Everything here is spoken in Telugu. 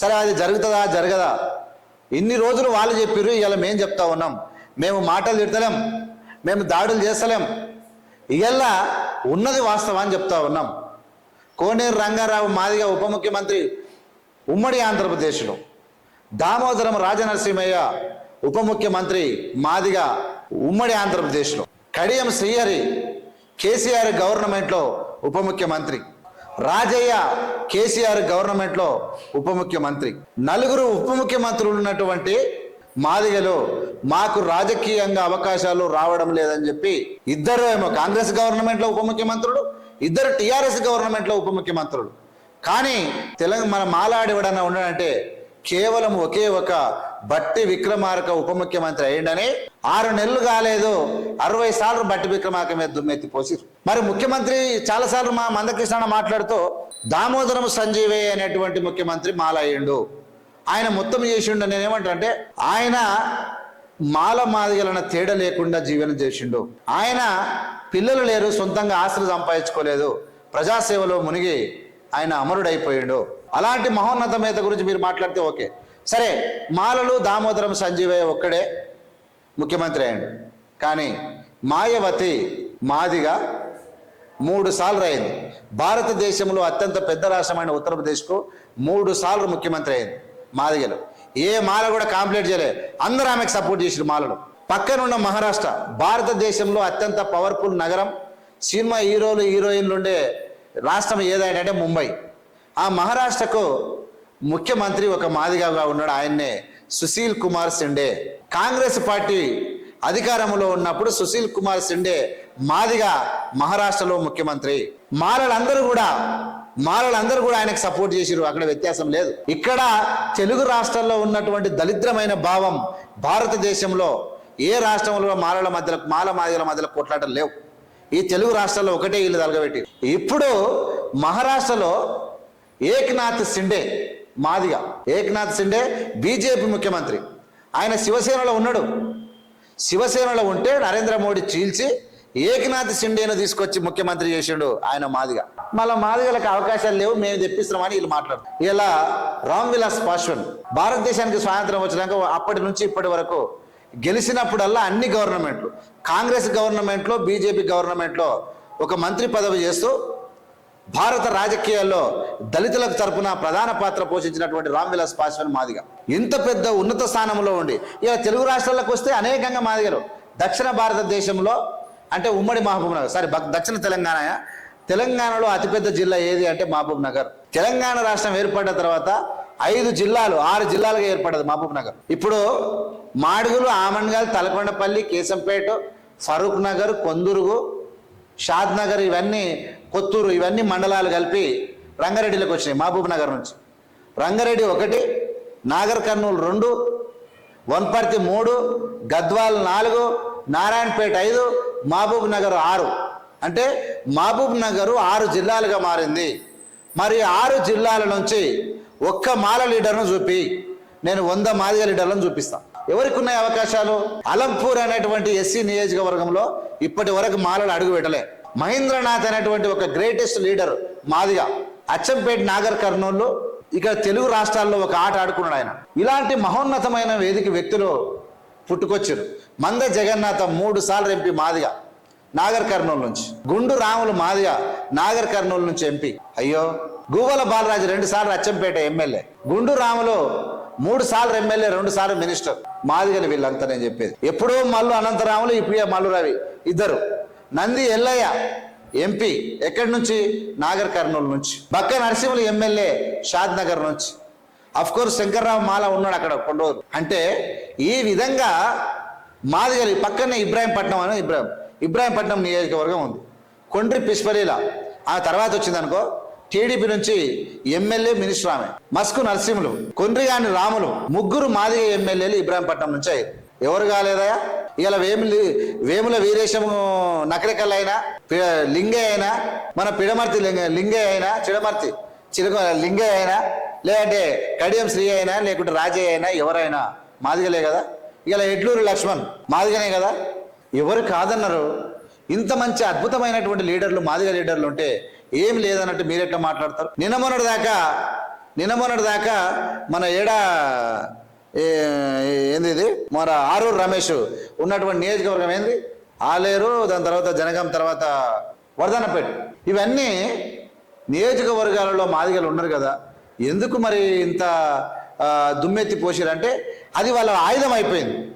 సరే అది జరుగుతుందా? జరగదా? ఇన్ని రోజులు వాళ్ళు చెప్పారు ఇలా మేము చెప్తా ఉన్నాం. మేము మాటలు తిడతలేం మేము దాడులు చేస్తలేం. ఇవాళ ఉన్నది వాస్తవం అని చెప్తా ఉన్నాం. కోనేరు రంగారావు మాదిగా ఉప ముఖ్యమంత్రి ఉమ్మడి ఆంధ్రప్రదేశ్లో దామోదరం రాజనరసింహయ్య ఉప ముఖ్యమంత్రి మాదిగా ఉమ్మడి ఆంధ్రప్రదేశ్లో కడియం శ్రీహరి కేసీఆర్ గవర్నమెంట్లో ఉప ముఖ్యమంత్రి. రాజయ్య కేసీఆర్ గవర్నమెంట్లో ఉప ముఖ్యమంత్రి. నలుగురు ఉప ముఖ్యమంత్రులు ఉన్నటువంటి మాదిగలో మాకు రాజకీయంగా అవకాశాలు రావడం లేదని చెప్పి ఇద్దరు ఏమో కాంగ్రెస్ గవర్నమెంట్లో ఉప ముఖ్యమంత్రులు ఇద్దరు టిఆర్ఎస్ గవర్నమెంట్లో ఉప ముఖ్యమంత్రులు. కానీ తెలంగాణ మన మాలాడి ఎవడన్నా కేవలం ఒకే ఒక బట్టి విక్రమార్క ఉప ముఖ్యమంత్రి అయ్యిండని ఆరు నెలలు కాలేదు అరవై సార్లు బట్టి విక్రమార్క మీద దుమ్మెత్తి పోసిరు. మరి ముఖ్యమంత్రి చాలాసార్లు మా మందకృష్ణ మాట్లాడుతూ దామోదరం సంజీవే అనేటువంటి ముఖ్యమంత్రి మాలయ్యిండు ఆయన మొత్తం చేసిండు నేనేమంటా అంటే ఆయన మాల మాదిగలన తేడా లేకుండా జీవనం చేసిండు. ఆయన పిల్లలు లేరు సొంతంగా ఆస్తులు సంపాదించుకోలేదు. ప్రజాసేవలో మునిగి ఆయన అమరుడైపోయిండు. అలాంటి మహోన్నతమేత గురించి మీరు మాట్లాడితే ఓకే. సరే మాలలు దామోదరం సంజీవయ్య ఒక్కడే ముఖ్యమంత్రి అయ్యాడు. కానీ మాయవతి మాదిగా మూడు సార్లు అయింది. భారతదేశంలో అత్యంత పెద్ద రాష్ట్రమైన ఉత్తరప్రదేశ్కు మూడు సార్లు ముఖ్యమంత్రి అయింది మాదిగలు. ఏ మాల కూడా కాంప్లీట్ చేయలేదు అందరూ ఆమెకు సపోర్ట్ చేసిన మాలలు. పక్కనున్న మహారాష్ట్ర భారతదేశంలో అత్యంత పవర్ఫుల్ నగరం సినిమా హీరోలు హీరోయిన్లు ఉండే రాష్ట్రం ఏదంటే ముంబై. ఆ మహారాష్ట్రకు ముఖ్యమంత్రి ఒక మాదిగగా ఉన్నాడు ఆయన్నే సుశీల్ కుమార్ సిండే. కాంగ్రెస్ పార్టీ అధికారంలో ఉన్నప్పుడు సుశీల్ కుమార్ సిండే మాదిగా మహారాష్ట్రలో ముఖ్యమంత్రి. మారలందరూ కూడా మారలందరూ కూడా ఆయనకు సపోర్ట్ చేసిరు అక్కడ వ్యత్యాసం లేదు. ఇక్కడ తెలుగు రాష్ట్రాల్లో ఉన్నటువంటి దరిద్రమైన భావం భారతదేశంలో ఏ రాష్ట్రంలో మాలల మధ్యలో మాల మాదిగల మధ్యలో కొట్లాటలు లేవు. ఈ తెలుగు రాష్ట్రాల్లో ఒకటే ఇల్లు తలగబెట్టి ఇప్పుడు మహారాష్ట్రలో ఏక్నాథ్ సిండే మాదిగా. ఏక్నాథ్ సిండే బీజేపీ ముఖ్యమంత్రి. ఆయన శివసేనలో ఉన్నాడు. శివసేనలో ఉంటే నరేంద్ర మోడీ చీల్చి ఏకనాథ్ సిండేను తీసుకొచ్చి ముఖ్యమంత్రి చేసిండు ఆయన మాదిగా. మళ్ళీ మాదిగలకు అవకాశాలు లేవు మేము తెప్పిస్తున్నామని వీళ్ళు మాట్లాడు ఇలా రామ్ విలాస్ పాశ్వన్ భారతదేశానికి స్వాతంత్రం వచ్చినాక అప్పటి నుంచి ఇప్పటి వరకు గెలిచినప్పుడల్లా అన్ని గవర్నమెంట్లు కాంగ్రెస్ గవర్నమెంట్లో బీజేపీ గవర్నమెంట్లో ఒక మంత్రి పదవి చేస్తూ భారత రాజకీయాల్లో దళితులకు తరపున ప్రధాన పాత్ర పోషించినటువంటి రామ్విలాస్ విలాస్ మాదిగ. ఇంత పెద్ద ఉన్నత స్థానంలో ఉండి ఇక తెలుగు రాష్ట్రాలకు వస్తే అనేకంగా మాదిగలు. దక్షిణ భారతదేశంలో అంటే ఉమ్మడి మహబూబ్ నగర్ సారీ బక్- దక్షిణ తెలంగాణ తెలంగాణలో అతిపెద్ద జిల్లా ఏది అంటే మహబూబ్ నగర్. తెలంగాణ రాష్ట్రం ఏర్పడిన తర్వాత ఐదు జిల్లాలు ఆరు జిల్లాలుగా ఏర్పడ్డది మహబూబ్ నగర్. ఇప్పుడు మాడుగులు ఆమన్గల్ తలకొండపల్లి కేశంపేట ఫరూక్ నగర్ కొందురుగు షాద్ నగర్ ఇవన్నీ కొత్తూరు ఇవన్నీ మండలాలు కలిపి రంగారెడ్డిలోకి వచ్చినాయి మహబూబ్ నగర్ నుంచి. రంగారెడ్డి ఒకటి నాగర్ కర్నూలు రెండు వన్పర్తి మూడు గద్వాల్ నాలుగు నారాయణపేట ఐదు మహబూబ్ నగర్ ఆరు. అంటే మహబూబ్ నగరు ఆరు జిల్లాలుగా మారింది. మరి ఆరు జిల్లాల నుంచి ఒక్క మాల లీడర్ను చూపి నేను వంద మాదిగ లీడర్లను చూపిస్తా. ఎవరికి ఉన్నాయి అవకాశాలు? అలంపూర్ అనేటువంటి ఎస్సీ నియోజకవర్గంలో ఇప్పటి వరకు మాలలు అడుగు పెట్టలే. మహేంద్రనాథ్ అనేటువంటి ఒక గ్రేటెస్ట్ లీడర్ మాదిగా. అచ్చంపేట నాగర్ కర్నూలు ఇక తెలుగు రాష్ట్రాల్లో ఒక ఆట ఆడుకున్నాడు ఆయన. ఇలాంటి మహోన్నతమైన వేదిక వ్యక్తులు పుట్టుకొచ్చారు. మంద జగన్నాథ మూడు సార్లు ఎంపీ మాదిగా నాగర్ కర్నూలు నుంచి. గుండు రాములు మాదిగా నాగర్ కర్నూలు నుంచి ఎంపీ. అయ్యో గూవల బాలరాజు రెండు సార్లు అచ్చంపేట ఎమ్మెల్యే. గుండు రాములు మూడు సార్లు ఎమ్మెల్యే రెండు సార్లు మినిస్టర్. మాదిగని వీళ్ళంతా నేను చెప్పేది. ఎప్పుడో మల్లు అనంతరాములు ఇప్పుడే మల్లు రవి ఇద్దరు. నంది ఎల్లయ్య ఎంపీ ఎక్కడి నుంచి? నాగర్ కర్నూలు నుంచి. బక్క నరసింహులు ఎమ్మెల్యే షాద్ నగర్ నుంచి. అఫ్ కోర్స్ శంకర్రావు మాల ఉన్నాడు అక్కడ కొన్ని రోజులు అంటే ఈ విధంగా మాదిగలి పక్కనే ఇబ్రాహీంపట్నం అని ఇబ్రాహిం ఇబ్రాహీంపట్నం నియోజకవర్గం ఉంది. కొండ్రి పిస్పలీల ఆ తర్వాత వచ్చిందనుకో టీడీపీ నుంచి ఎమ్మెల్యే మినిస్టర్ ఆమె. మస్కు నరసింహులు కొండ్రిగాని రాములు ముగ్గురు మాదిగ ఎమ్మెల్యేలు ఇబ్రాహీంపట్నం నుంచి అయ్యారు. ఎవరు కాలేదయా ఇలా వేములి వేముల వీరేశం నకరికల్ అయినా లింగే అయినా మన పిడమర్తి లింగ లింగే అయినా చిడమర్తి చిరు లింగే అయినా లేదంటే కడియం శ్రీ అయినా లేకుంటే రాజే అయినా ఎవరైనా మాదిగలే కదా? ఇలా ఎడ్లూరు లక్ష్మణ్ మాదిగనే కదా? ఎవరు కాదన్నారు? ఇంత మంచి అద్భుతమైనటువంటి లీడర్లు మాదిగ లీడర్లు ఉంటే ఏం లేదన్నట్టు మీరెట్లా మాట్లాడతారు? నిన్న మొన్నటి దాకా నిన్న మొన్నటి దాకా మన ఏడా ఏంది ఇది మన ఆరూరు రమేష్ ఉన్నటువంటి నియోజకవర్గం ఏంది? ఆలేరు దాని తర్వాత జనగాం తర్వాత వరదనపేట ఇవన్నీ నియోజకవర్గాలలో మాదిగలు ఉన్నారు కదా. ఎందుకు మరి ఇంత దుమ్మెత్తి పోసిరంటే అది వాళ్ళ ఆయుధం అయిపోయింది.